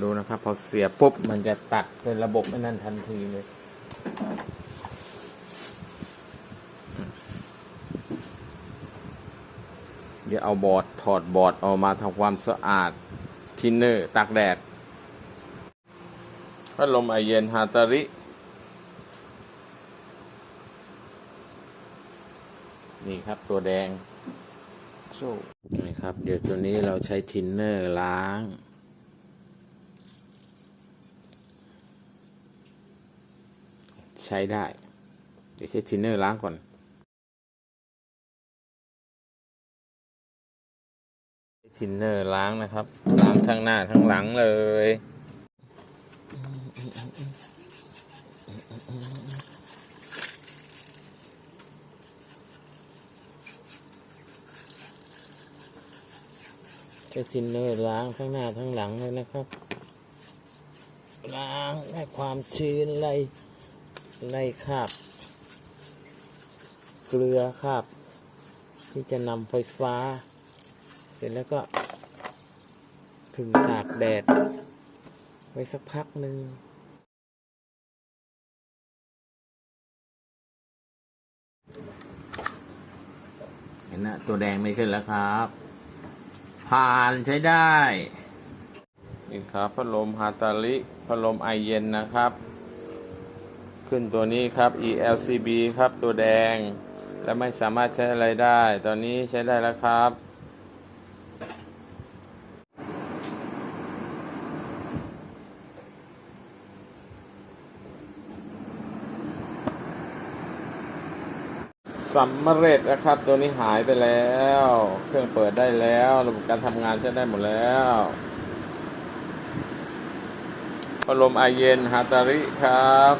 ดูนะครับ พอเสียปุ๊บ มันจะตัดเป็นระบบไม่นั่นทันทีเลยเดี๋ยวเอาบอร์ดถอดบอร์ดออกมาทำความสะอาดทินเนอร์ตากแดดพัดลมไอเย็นฮาตาริ นี่ครับตัวแดง นี่ครับ เดี๋ยวตัวนี้เราใช้ทินเนอร์ล้าง ใช้ได้ เดี๋ยวใช้ทินเนอร์ล้างก่อนทินเนอร์ล้างนะครับ ล้างทั้งหน้าทั้งหลังเลยใช้ทินเนอร์ล้างทั้งหน้าทั้งหลังเลยนะครับ ล้างให้ความชื้นไล่ ไล่คาบ เกลือคาบ ที่จะนำไฟฟ้า เสร็จแล้วก็ผึ่งตากแดด ไว้สักพักหนึ่งเห็นนะตัวแดงไม่ขึ้นแล้วครับ ผ่านใช้ได้นี่ครับพัดลมฮาตาลิพัดลมไอเย็นนะครับ ขึ้นตัวนี้ครับ ELCB ครับตัวแดง และไม่สามารถใช้อะไรได้ ตอนนี้ใช้ได้แล้วครับ สำเร็จนะครับ ตัวนี้หายไปแล้ว เครื่องเปิดได้แล้ว ระบบการทำงานใช้ได้หมดแล้วพัดลมไอเย็นฮาตาริครับ